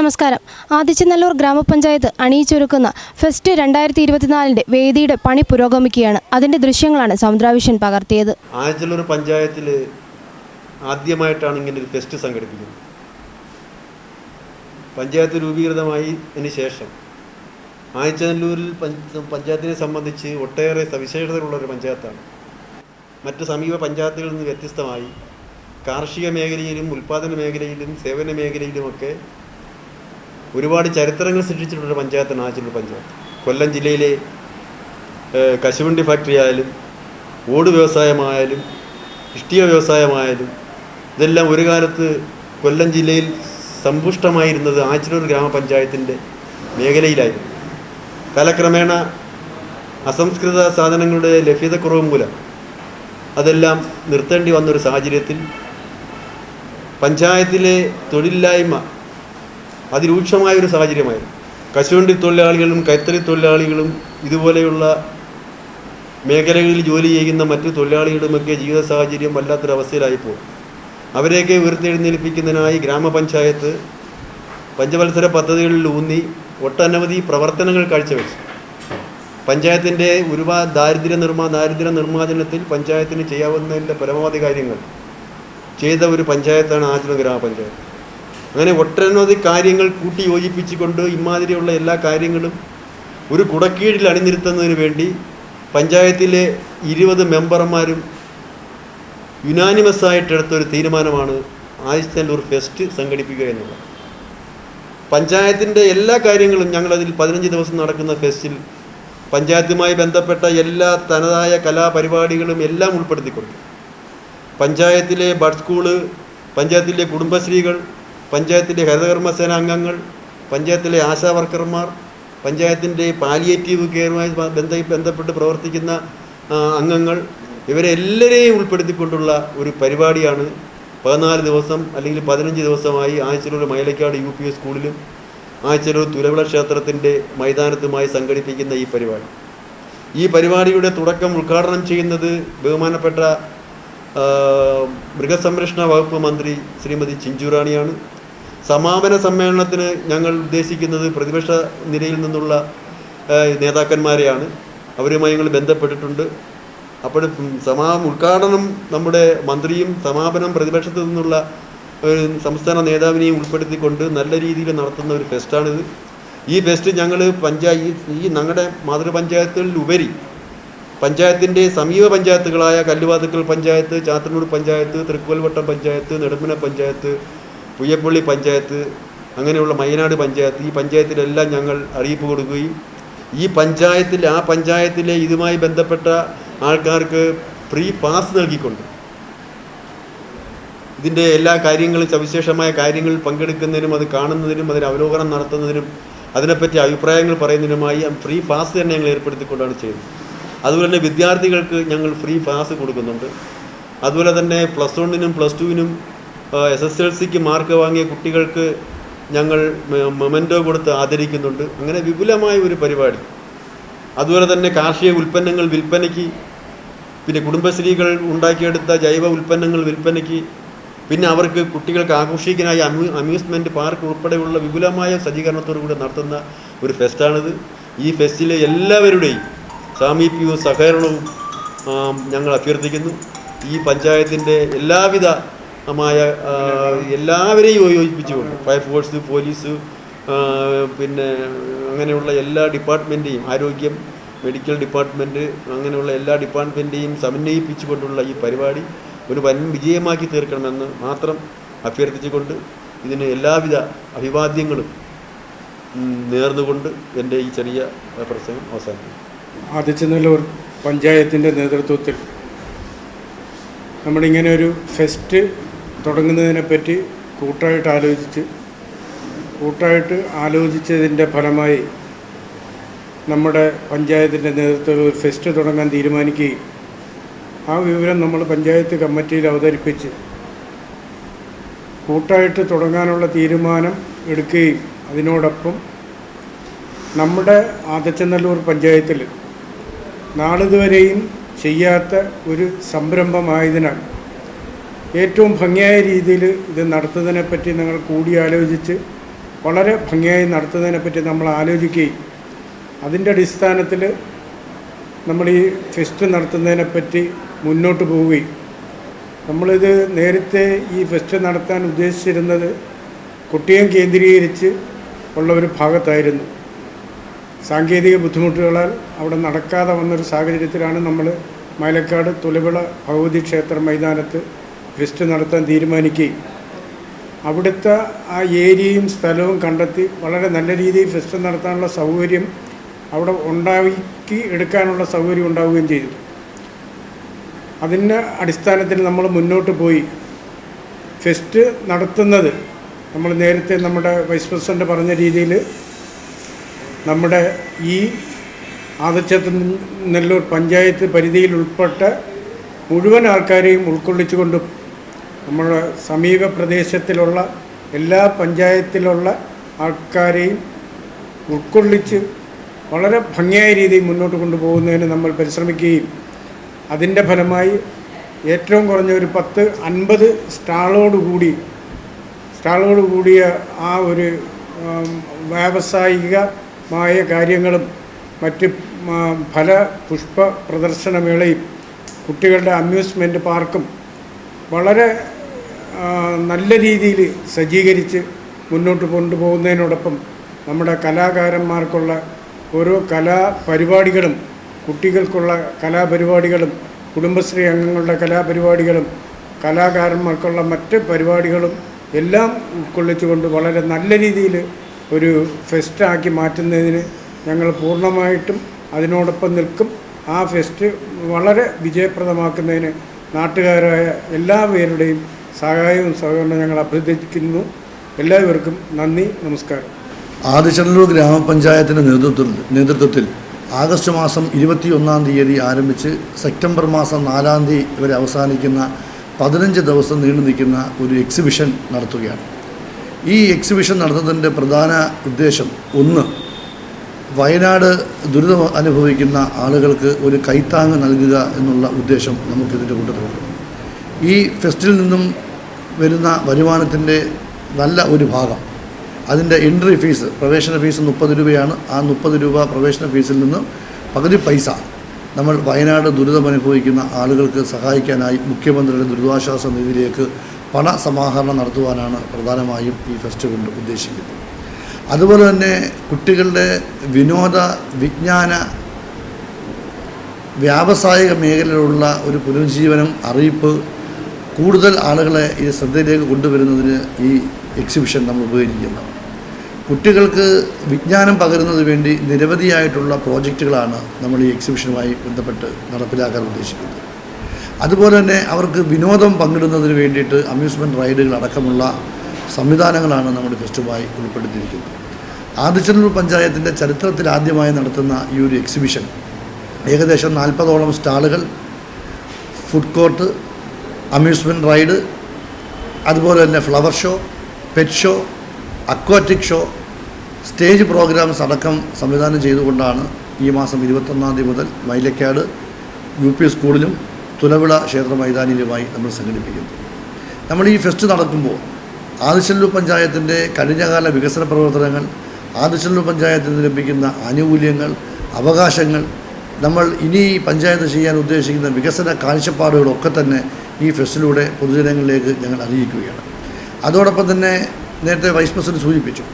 നമസ്കാരം. ആദിച്ചനല്ലൂർ ഗ്രാമപഞ്ചായത്ത് അണിയിച്ചൊരുക്കുന്ന ഫെസ്റ്റ് രണ്ടായിരത്തി ഇരുപത്തിനാലിന്റെ വേദിയുടെ പണി പുരോഗമിക്കുകയാണ്. അതിന്റെ ദൃശ്യങ്ങളാണ് സമുദ്രാവിഷൻ പകർത്തിയത്. ആദിച്ചനല്ലൂർ പഞ്ചായത്തിൽ ആദ്യമായിട്ടാണ് ഇങ്ങനെ ഒരു ഫെസ്റ്റ് സംഘടിപ്പിക്കുന്നത്. പഞ്ചായത്ത് രൂപീകൃതമായി ശേഷം ആയച്ചല്ലൂരിൽ പഞ്ചായത്തിനെ സംബന്ധിച്ച് ഒട്ടേറെ സവിശേഷതകളുള്ള ഒരു പഞ്ചായത്താണ്. മറ്റ് സമീപ പഞ്ചായത്തുകളിൽ നിന്ന് വ്യത്യസ്തമായി കാർഷിക മേഖലയിലും ഉൽപ്പാദന മേഖലയിലും സേവന മേഖലയിലുമൊക്കെ ഒരുപാട് ചരിത്രങ്ങൾ സൃഷ്ടിച്ചിട്ടുള്ള പഞ്ചായത്താണ് ആയച്ചല്ലൂർ പഞ്ചായത്ത്. കൊല്ലം ജില്ലയിലെ കശുവണ്ടി ഫാക്ടറി ആയാലും ഓട് വ്യവസായമായാലും ഇഷ്ടിക വ്യവസായമായാലും ഇതെല്ലാം ഒരു കാലത്ത് കൊല്ലം ജില്ലയിൽ സമ്പുഷ്ടമായിരുന്നത് ആച്ചിലൂർ ഗ്രാമപഞ്ചായത്തിന്റെ മേഖലയിലായിരുന്നു. കാലക്രമേണ അസംസ്കൃത സാധനങ്ങളുടെ ലഭ്യതക്കുറവ് മൂലം അതെല്ലാം നിർത്തേണ്ടി വന്നൊരു സാഹചര്യത്തിൽ പഞ്ചായത്തിലെ തൊഴിലില്ലായ്മ അതിരൂക്ഷമായ ഒരു സാഹചര്യമായിരുന്നു. കശുവണ്ടി തൊഴിലാളികളും കൈത്തറി തൊഴിലാളികളും ഇതുപോലെയുള്ള മേഖലകളിൽ ജോലി ചെയ്യുന്ന മറ്റു തൊഴിലാളികളുമൊക്കെ ജീവിത സാഹചര്യം വല്ലാത്തൊരവസ്ഥയിലായിപ്പോൾ അവരെയൊക്കെ ഉയർത്തെഴുന്നേൽപ്പിക്കുന്നതിനായി ഗ്രാമപഞ്ചായത്ത് പഞ്ചവത്സര പദ്ധതികളിൽ ഊന്നി ഒട്ടനവധി പ്രവർത്തനങ്ങൾ കാഴ്ചവെച്ചു. പഞ്ചായത്തിന്റെ ഒരുപാട് ദാരിദ്ര്യ നിർമ്മാ ദാരിദ്ര്യ നിർമ്മാർജനത്തിൽ പഞ്ചായത്തിന് ചെയ്യാവുന്നതിന്റെ പരമാവധി കാര്യങ്ങൾ ചെയ്ത ഒരു പഞ്ചായത്താണ് ആചരണ ഗ്രാമപഞ്ചായത്ത്. അങ്ങനെ ഒട്ടനവധി കാര്യങ്ങൾ കൂട്ടി യോജിപ്പിച്ചുകൊണ്ട് ഇമാതിരിയുള്ള എല്ലാ കാര്യങ്ങളും ഒരു കുടക്കീഴിൽ അണിനിരുത്തുന്നതിന് വേണ്ടി പഞ്ചായത്തിലെ ഇരുപത് മെമ്പർമാരും യുനാനിമസായിട്ട് എടുത്തൊരു തീരുമാനമാണ് ആയിരത്തല്ലൂർ ഫെസ്റ്റ് സംഘടിപ്പിക്കുക എന്നുള്ളത്. പഞ്ചായത്തിന്റെ എല്ലാ കാര്യങ്ങളും ഞങ്ങളതിൽ പതിനഞ്ച് ദിവസം നടക്കുന്ന ഫെസ്റ്റിൽ പഞ്ചായത്തുമായി ബന്ധപ്പെട്ട എല്ലാ തനതായ കലാപരിപാടികളും എല്ലാം ഉൾപ്പെടുത്തിക്കൊണ്ട് പഞ്ചായത്തിലെ ബഡ് സ്കൂൾ പഞ്ചായത്തിലെ കുടുംബശ്രീകൾ പഞ്ചായത്തിലെ ഹരിതകർമ്മസേന അംഗങ്ങൾ പഞ്ചായത്തിലെ ആശാ വർക്കർമാർ പഞ്ചായത്തിന്റെ പാലിയേറ്റീവ് കെയറുമായി ബന്ധ ബന്ധപ്പെട്ട് പ്രവർത്തിക്കുന്ന അംഗങ്ങൾ ഇവരെ എല്ലാവരെയും ഉൾപ്പെടുത്തിക്കൊണ്ടുള്ള ഒരു പരിപാടിയാണ് പതിനാല് ദിവസം അല്ലെങ്കിൽ പതിനഞ്ച് ദിവസമായി ആഴ്ചലൂർ മൈലക്കാട് യു പി സ്കൂളിലും ആഴ്ചയിലൂർ തുലവിള ക്ഷേത്രത്തിന്റെ മൈതാനത്തുമായി സംഘടിപ്പിക്കുന്ന ഈ പരിപാടി. ഈ പരിപാടിയുടെ തുടക്കം ഉദ്ഘാടനം ചെയ്യുന്നത് ബഹുമാനപ്പെട്ട മൃഗസംരക്ഷണ വകുപ്പ് മന്ത്രി ശ്രീമതി ചിഞ്ചുറാണിയാണ്. സമാപന സമ്മേളനത്തിന് ഞങ്ങൾ ഉദ്ദേശിക്കുന്നത് പ്രതിപക്ഷ നിരയിൽ നിന്നുള്ള നേതാക്കന്മാരെയാണ്. അവരുമായി ഞങ്ങൾ ബന്ധപ്പെട്ടിട്ടുണ്ട്. അപ്പോൾ സമാ ഉദ്ഘാടനം നമ്മുടെ മന്ത്രിയും സമാപനം പ്രതിപക്ഷത്തു നിന്നുള്ള സംസ്ഥാന നേതാവിനെയും ഉൾപ്പെടുത്തിക്കൊണ്ട് നല്ല രീതിയിൽ നടത്തുന്ന ഒരു ഫെസ്റ്റാണിത്. ഈ ഫെസ്റ്റ് ഞങ്ങൾ പഞ്ചായത്ത് ഈ ഞങ്ങളുടെ മാതൃപഞ്ചായത്തുകളിൽ ഉപരി പഞ്ചായത്തിന്റെ സമീപ പഞ്ചായത്തുകളായ കല്ലുവാതുക്കൽ പഞ്ചായത്ത് ചാത്തന്നൂർ പഞ്ചായത്ത് തൃക്കോൽവട്ടം പഞ്ചായത്ത് നെടുമ്പന പഞ്ചായത്ത് പുയ്യപ്പള്ളി പഞ്ചായത്ത് അങ്ങനെയുള്ള മയനാട് പഞ്ചായത്ത് ഈ പഞ്ചായത്തിലെല്ലാം ഞങ്ങൾ അറിയിപ്പ് കൊടുക്കുകയും ഈ പഞ്ചായത്തിൽ ആ പഞ്ചായത്തിലെ ഇതുമായി ബന്ധപ്പെട്ട ആൾക്കാർക്ക് ഫ്രീ പാസ് നൽകിക്കൊണ്ട് ഇതിന്റെ എല്ലാ കാര്യങ്ങളും സവിശേഷമായ കാര്യങ്ങൾ പങ്കെടുക്കുന്നതിനും അത് കാണുന്നതിനും അതിന് അവലോകനം നടത്തുന്നതിനും അതിനെപ്പറ്റി അഭിപ്രായങ്ങൾ പറയുന്നതിനുമായി ഫ്രീ പാസ് തന്നെ ഞങ്ങൾ ഏർപ്പെടുത്തിക്കൊണ്ടാണ് ചെയ്യുന്നത്. അതുപോലെ തന്നെ വിദ്യാർത്ഥികൾക്ക് ഞങ്ങൾ ഫ്രീ പാസ് കൊടുക്കുന്നുണ്ട്. അതുപോലെ തന്നെ പ്ലസ് വണ്ണിനും പ്ലസ് ടുവിനും എസ് എസ് എൽ സിക്ക് മാർക്ക് വാങ്ങിയ കുട്ടികൾക്ക് ഞങ്ങൾ മൊമെന്റോ കൊടുത്ത് ആദരിക്കുന്നുണ്ട്. അങ്ങനെ വിപുലമായ ഒരു പരിപാടി. അതുപോലെ തന്നെ കാർഷിക ഉൽപ്പന്നങ്ങൾ വിൽപ്പനയ്ക്ക് പിന്നെ കുടുംബശ്രീകൾ ഉണ്ടാക്കിയെടുത്ത ജൈവ ഉൽപ്പന്നങ്ങൾ വിൽപ്പനയ്ക്ക് പിന്നെ അവർക്ക് കുട്ടികൾക്ക് ആഘോഷിക്കാനായി അമ്യൂ അമ്യൂസ്മെന്റ് പാർക്ക് ഉൾപ്പെടെയുള്ള വിപുലമായ സജ്ജീകരണത്തോടു കൂടി നടത്തുന്ന ഒരു ഫെസ്റ്റാണിത്. ഈ ഫെസ്റ്റിലെ എല്ലാവരുടെയും സാമീപ്യവും സഹകരണവും ഞങ്ങൾ അഭ്യർത്ഥിക്കുന്നു. ഈ പഞ്ചായത്തിന്റെ എല്ലാവിധമായ ആ, എല്ലാവരെയും യോജിപ്പിച്ചുകൊണ്ട് ഫയർഫോഴ്സ് പോലീസ് പിന്നെ അങ്ങനെയുള്ള എല്ലാ ഡിപ്പാർട്ട്മെന്റെയും ആരോഗ്യം മെഡിക്കൽ ഡിപ്പാർട്ട്മെന്റ് അങ്ങനെയുള്ള എല്ലാ ഡിപ്പാർട്ട്മെന്റെയും സമന്വയിപ്പിച്ചുകൊണ്ടുള്ള ഈ പരിപാടി ഒരു വൻ വിജയമാക്കി തീർക്കണമെന്ന് മാത്രം അഭ്യർത്ഥിച്ചുകൊണ്ട് ഇതിന് എല്ലാവിധ അഭിവാദ്യങ്ങളും നേർന്നുകൊണ്ട് എന്റെ ഈ ചെറിയ പ്രസംഗം അവസാനിക്കും ആദിച്ചനല്ലൂർ പഞ്ചായത്തിന്റെ നേതൃത്വത്തിൽ നമ്മളിങ്ങനെ ഒരു ഫെസ്റ്റ് തുടങ്ങുന്നതിനെപ്പറ്റി കൂട്ടായിട്ട് ആലോചിച്ച് കൂട്ടായിട്ട് ആലോചിച്ചതിന്റെ ഫലമായി നമ്മുടെ പഞ്ചായത്തിന്റെ നേതൃത്വത്തിൽ ഒരു ഫെസ്റ്റ് തുടങ്ങാൻ തീരുമാനിക്കുകയും ആ വിവരം നമ്മൾ പഞ്ചായത്ത് കമ്മിറ്റിയിൽ അവതരിപ്പിച്ച് കൂട്ടായിട്ട് തുടങ്ങാനുള്ള തീരുമാനം എടുക്കുകയും അതിനോടൊപ്പം നമ്മുടെ ആദച്ചനല്ലൂർ പഞ്ചായത്തിൽ നാളിതുവരെയും ചെയ്യാത്ത ഒരു സംരംഭമായതിനാൽ ഏറ്റവും ഭംഗിയായ രീതിയിൽ ഇത് നടത്തുന്നതിനെപ്പറ്റി നിങ്ങൾ കൂടിയാലോചിച്ച് വളരെ ഭംഗിയായി നടത്തുന്നതിനെപ്പറ്റി നമ്മൾ ആലോചിക്കുകയും അതിന്റെ അടിസ്ഥാനത്തിൽ നമ്മൾ ഈ ഫെസ്റ്റ് നടത്തുന്നതിനെപ്പറ്റി മുന്നോട്ട് പോവുകയും നമ്മളിത് നേരത്തെ ഈ ഫെസ്റ്റ് നടത്താൻ ഉദ്ദേശിച്ചിരുന്നത് കുട്ടിയം കേന്ദ്രീകരിച്ച് ഉള്ള ഒരു ഭാഗത്തായിരുന്നു. സാങ്കേതിക ബുദ്ധിമുട്ടുകളാൽ അവിടെ നടക്കാതെ വന്നൊരു സാഹചര്യത്തിലാണ് നമ്മൾ മൈലക്കാട് തുലവിള ഭഗവതി ക്ഷേത്ര മൈതാനത്ത് ഫെസ്റ്റ് നടത്താൻ തീരുമാനിക്കുകയും അവിടുത്തെ ആ ഏരിയയും സ്ഥലവും കണ്ടെത്തി വളരെ നല്ല രീതിയിൽ ഫെസ്റ്റ് നടത്താനുള്ള സൗകര്യം അവിടെ ഉണ്ടാക്കി എടുക്കാനുള്ള സൗകര്യം ഉണ്ടാവുകയും ചെയ്തു. അതിന്റെ അടിസ്ഥാനത്തിൽ നമ്മൾ മുന്നോട്ട് പോയി. ഫെസ്റ്റ് നടത്തുന്നത് നമ്മൾ നേരത്തെ നമ്മുടെ വൈസ് പ്രസിഡന്റ് പറഞ്ഞ രീതിയിൽ നമ്മുടെ ഈ ആദച്ചത്ത് നെല്ലൂർ പഞ്ചായത്ത് പരിധിയിൽ ഉൾപ്പെട്ട മുഴുവൻ ആൾക്കാരെയും ഉൾക്കൊള്ളിച്ചുകൊണ്ടും നമ്മുടെ സമീപ പ്രദേശത്തിലുള്ള എല്ലാ പഞ്ചായത്തിലുള്ള ആൾക്കാരെയും ഉൾക്കൊള്ളിച്ച് വളരെ ഭംഗിയായ രീതിയിൽ മുന്നോട്ട് കൊണ്ടുപോകുന്നതിന് നമ്മൾ പരിശ്രമിക്കുകയും അതിന്റെ ഫലമായി ഏറ്റവും കുറഞ്ഞ ഒരു പത്ത് അൻപത് സ്റ്റാളോടുകൂടി സ്റ്റാളോട് കൂടിയ ആ ഒരു വ്യാവസായികമായ കാര്യങ്ങളും മറ്റ് ഫല പുഷ്പ പ്രദർശനമേളയും കുട്ടികളുടെ അമ്യൂസ്മെന്റ് പാർക്കും വളരെ നല്ല രീതിയിൽ സജ്ജീകരിച്ച് മുന്നോട്ട് കൊണ്ടുപോകുന്നതിനോടൊപ്പം നമ്മുടെ കലാകാരന്മാർക്കുള്ള ഓരോ കലാപരിപാടികളും കുട്ടികൾക്കുള്ള കലാപരിപാടികളും കുടുംബശ്രീ അംഗങ്ങളുടെ കലാപരിപാടികളും കലാകാരന്മാർക്കുള്ള മറ്റ് പരിപാടികളും എല്ലാം ഉൾക്കൊള്ളിച്ചുകൊണ്ട് വളരെ നല്ല രീതിയിൽ ഒരു ഫെസ്റ്റാക്കി മാറ്റുന്നതിന് ഞങ്ങൾ പൂർണമായിട്ടും അതിനോടൊപ്പം നിൽക്കും. ആ ഫെസ്റ്റ് വളരെ വിജയപ്രദമാക്കുന്നതിന് നാട്ടുകാരായ എല്ലാവരുടെയും സഹായവും സഹകരണവും ഞങ്ങൾ അഭ്യർത്ഥിക്കുന്നു. എല്ലാവർക്കും നന്ദി നമസ്കാരം. ആദിശല്ലൂർ ഗ്രാമപഞ്ചായത്തിന്റെ നേതൃത്വത്തിൽ നേതൃത്വത്തിൽ ആഗസ്റ്റ് മാസം ഇരുപത്തിയൊന്നാം തീയതി ആരംഭിച്ച് സെപ്റ്റംബർ മാസം നാലാം തീയതി വരെ അവസാനിക്കുന്ന പതിനഞ്ച് ദിവസം നീണ്ടു നിൽക്കുന്ന ഒരു എക്സിബിഷൻ നടത്തുകയാണ്. ഈ എക്സിബിഷൻ നടത്തുന്നതിന്റെ പ്രധാന ഉദ്ദേശം ഒന്ന് വയനാട് ദുരിതം അനുഭവിക്കുന്ന ആളുകൾക്ക് ഒരു കൈത്താങ് നൽകുക എന്നുള്ള ഉദ്ദേശം നമുക്കിതിന്റെ കൂട്ടത്തിലുണ്ട്. ഈ ഫെസ്റ്റിൽ നിന്നും വരുന്ന വരുമാനത്തിന്റെ നല്ല ഒരു ഭാഗം. അതിന്റെ എൻട്രി ഫീസ് പ്രവേശന ഫീസ് മുപ്പത് രൂപയാണ്. ആ മുപ്പത് രൂപ പ്രവേശന ഫീസിൽ നിന്ന് പകുതി പൈസ നമ്മൾ വയനാട് ദുരിതമനുഭവിക്കുന്ന ആളുകൾക്ക് സഹായിക്കാനായി മുഖ്യമന്ത്രിയുടെ ദുരിതാശ്വാസ നിധിയിലേക്ക് പണ സമാഹരണം നടത്തുവാനാണ് പ്രധാനമായും ഈ ഫെസ്റ്റിവൽ ഉദ്ദേശിക്കുന്നത്. അതുപോലെ തന്നെ കുട്ടികളുടെ വിനോദ വിജ്ഞാന വ്യാവസായിക മേഖലയിലുള്ള ഒരു പുനരുജ്ജീവനം അറിയിപ്പ് കൂടുതൽ ആളുകളെ ഈ ശ്രദ്ധയിലേക്ക് കൊണ്ടുവരുന്നതിന് ഈ എക്സിബിഷൻ നമ്മൾ ഉപകരിക്കുന്നത് കുട്ടികൾക്ക് വിജ്ഞാനം പകരുന്നതിന് വേണ്ടി നിരവധിയായിട്ടുള്ള പ്രോജക്റ്റുകളാണ് നമ്മൾ ഈ എക്സിബിഷനുമായി ബന്ധപ്പെട്ട് നടപ്പിലാക്കാൻ ഉദ്ദേശിക്കുന്നത്. അതുപോലെ തന്നെ അവർക്ക് വിനോദം പങ്കിടുന്നതിന് വേണ്ടിയിട്ട് അമ്യൂസ്മെന്റ് റൈഡുകൾ അടക്കമുള്ള സംവിധാനങ്ങളാണ് നമ്മുടെ ഫെസ്റ്റുമായി ഉൾപ്പെടുത്തിയിരിക്കുന്നത്. ആദിച്ചനൂർ പഞ്ചായത്തിന്റെ ചരിത്രത്തിൽ ആദ്യമായി നടത്തുന്ന ഈ ഒരു എക്സിബിഷൻ ഏകദേശം നാൽപ്പതോളം സ്റ്റാളുകൾ ഫുഡ് കോർട്ട് അമ്യൂസ്മെന്റ് റൈഡ് അതുപോലെ തന്നെ flower show pet show aquatic show stage programs അടക്കം സംവിധാനം ചെയ്തുകൊണ്ടാണ് ഈ മാസം ഇരുപത്തൊന്നാം തീയതി മുതൽ മൈലക്കാട് യു പി സ്കൂളിലും തുലവിള ക്ഷേത്ര മൈതാനിയിലുമായി നമ്മൾ സംഘടിപ്പിക്കുന്നത് നമ്മൾ ഈ ഫെസ്റ്റ് നടക്കുമ്പോൾ ആദിശല്ലൂർ പഞ്ചായത്തിന്റെ കഴിഞ്ഞകാല വികസന പ്രവർത്തനങ്ങൾ ആദിശല്ലൂർ പഞ്ചായത്തിന് ലഭിക്കുന്ന ആനുകൂല്യങ്ങൾ അവകാശങ്ങൾ നമ്മൾ ഇനി പഞ്ചായത്ത് ചെയ്യാൻ ഉദ്ദേശിക്കുന്ന വികസന കാഴ്ചപ്പാടുകളൊക്കെ തന്നെ ഈ ഫെസ്റ്റിലൂടെ പൊതുജനങ്ങളിലേക്ക് ഞങ്ങൾ അറിയിക്കുകയാണ്. അതോടൊപ്പം തന്നെ നേരത്തെ വൈസ് പ്രസിഡന്റ് സൂചിപ്പിച്ചു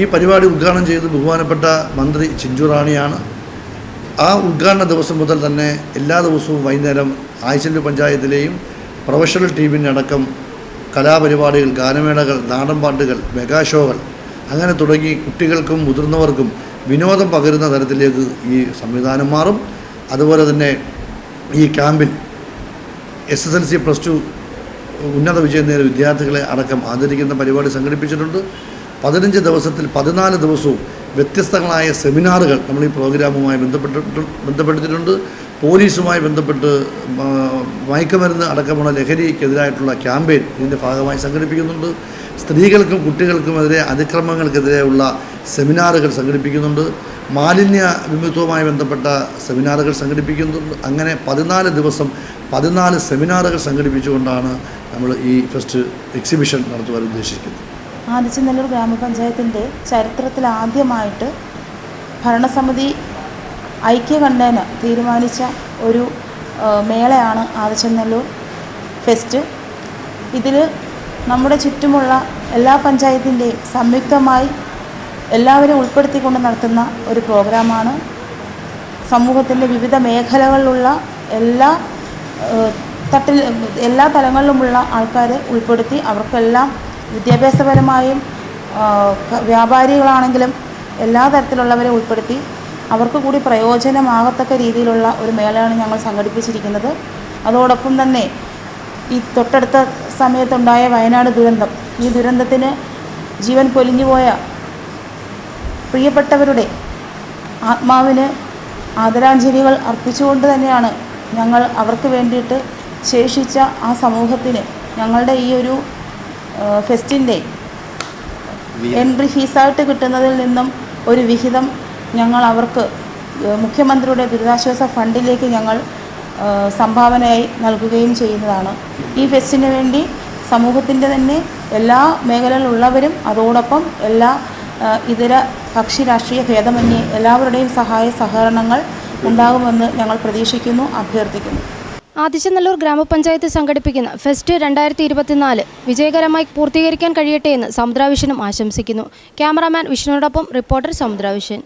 ഈ പരിപാടി ഉദ്ഘാടനം ചെയ്ത് ബഹുമാനപ്പെട്ട മന്ത്രി ചിഞ്ചു റാണിയാണ്. ആ ഉദ്ഘാടന ദിവസം മുതൽ തന്നെ എല്ലാ ദിവസവും വൈകുന്നേരം ആയിച്ചല്ലൂർ പഞ്ചായത്തിലെയും പ്രൊഫഷണൽ ടീമിന്റെ അടക്കം കലാപരിപാടികൾ ഗാനമേളകൾ നാടൻപാട്ടുകൾ മെഗാ ഷോകൾ അങ്ങനെ തുടങ്ങി കുട്ടികൾക്കും മുതിർന്നവർക്കും വിനോദം പകരുന്ന തരത്തിലേക്ക് ഈ സംവിധാനം മാറും. അതുപോലെ തന്നെ ഈ ക്യാമ്പിൽ S S L C plus two ഉന്നത വിജയം നേടിയ വിദ്യാർത്ഥികളെ അടക്കം ആദരിക്കുന്ന പരിപാടി സംഘടിപ്പിച്ചിട്ടുണ്ട്. പതിനഞ്ച് ദിവസത്തിൽ പതിനാല് ദിവസവും വ്യത്യസ്തങ്ങളായ സെമിനാറുകൾ നമ്മൾ ഈ പ്രോഗ്രാമുമായി ബന്ധപ്പെട്ടിട്ട് ബന്ധപ്പെടുത്തിയിട്ടുണ്ട്. പോലീസുമായി ബന്ധപ്പെട്ട് മയക്കുമരുന്ന് അടക്കമുള്ള ലഹരിക്കെതിരായിട്ടുള്ള ക്യാമ്പയിൻ ഇതിന്റെ ഭാഗമായി സംഘടിപ്പിക്കുന്നുണ്ട്. സ്ത്രീകൾക്കും കുട്ടികൾക്കുമെതിരെ അതിക്രമങ്ങൾക്കെതിരെയുള്ള സെമിനാറുകൾ സംഘടിപ്പിക്കുന്നുണ്ട്. മാലിന്യ വിമുക്തവുമായി ബന്ധപ്പെട്ട സെമിനാറുകൾ സംഘടിപ്പിക്കുന്നുണ്ട് അങ്ങനെ പതിനാല് ദിവസം പതിനാല് സെമിനാറുകൾ സംഘടിപ്പിച്ചുകൊണ്ടാണ് നമ്മൾ ഈ ഫസ്റ്റ് എക്സിബിഷൻ നടത്തുവാൻ ഉദ്ദേശിക്കുന്നത്. ആദിച്ചനല്ലൂർ ഗ്രാമപഞ്ചായത്തിന്റെ ചരിത്രത്തിൽ ആദ്യമായിട്ട് ഭരണസമിതി ഐക്യകണ്ഠേന തീരുമാനിച്ച ഒരു മേളയാണ് ആദിച്ചനല്ലൂർ ഫെസ്റ്റ്. ഇതിൽ നമ്മുടെ ചുറ്റുമുള്ള എല്ലാ പഞ്ചായത്തിന്റെയും സംയുക്തമായി എല്ലാവരെയും ഉൾപ്പെടുത്തിക്കൊണ്ട് നടത്തുന്ന ഒരു പ്രോഗ്രാമാണ്. സമൂഹത്തിന്റെ വിവിധ മേഖലകളിലുള്ള എല്ലാ തട്ടിൽ എല്ലാ തലങ്ങളിലുമുള്ള ആൾക്കാരെ ഉൾപ്പെടുത്തി അവർക്കെല്ലാം വിദ്യാഭ്യാസപരമായും വ്യാപാരികളാണെങ്കിലും എല്ലാ തരത്തിലുള്ളവരെ ഉൾപ്പെടുത്തി അവർക്ക് കൂടി പ്രയോജനമാകത്തക്ക രീതിയിലുള്ള ഒരു മേളയാണ് ഞങ്ങൾ സംഘടിപ്പിച്ചിരിക്കുന്നത്. അതോടൊപ്പം തന്നെ ഈ തൊട്ടടുത്ത സമയത്തുണ്ടായ വയനാട് ദുരന്തം. ഈ ദുരന്തത്തിന് ജീവൻ പൊലിഞ്ഞുപോയ പ്രിയപ്പെട്ടവരുടെ ആത്മാവിന് ആദരാഞ്ജലികൾ അർപ്പിച്ചുകൊണ്ട് തന്നെയാണ് ഞങ്ങൾ അവർക്ക് വേണ്ടിയിട്ട് ശേഷിച്ച ആ സമൂഹത്തിന് ഞങ്ങളുടെ ഈ ഒരു ഫെസ്റ്റിന്റെ എൻട്രി ഫീസായിട്ട് കിട്ടുന്നതിൽ നിന്നും ഒരു വിഹിതം ഞങ്ങൾ അവർക്ക് മുഖ്യമന്ത്രിയുടെ ദുരിതാശ്വാസ ഫണ്ടിലേക്ക് ഞങ്ങൾ സംഭാവനയായി നൽകുകയും ചെയ്യുന്നതാണ്. ഈ ഫെസ്റ്റിന് വേണ്ടി സമൂഹത്തിന്റെ തന്നെ എല്ലാ മേഖലയിലുള്ളവരും അതോടൊപ്പം എല്ലാ ഇതര കക്ഷി രാഷ്ട്രീയ ഭേദമന്യേ എല്ലാവരുടെയും സഹായ സഹകരണങ്ങൾ ഉണ്ടാകുമെന്ന് ഞങ്ങൾ പ്രതീക്ഷിക്കുന്നു അഭ്യർത്ഥിക്കുന്നു. ആദിച്ചനല്ലൂർ ഗ്രാമപഞ്ചായത്ത് സംഘടിപ്പിക്കുന്ന ഫെസ്റ്റ് രണ്ടായിരത്തി ഇരുപത്തിനാല് വിജയകരമായി പൂർത്തീകരിക്കാൻ കഴിയട്ടെ എന്ന് സമുദ്രാവിഷനും ആശംസിക്കുന്നു. ക്യാമറാമാൻ വിഷ്ണുവിനോടൊപ്പം റിപ്പോർട്ടർ സമുദ്രാവിഷൻ.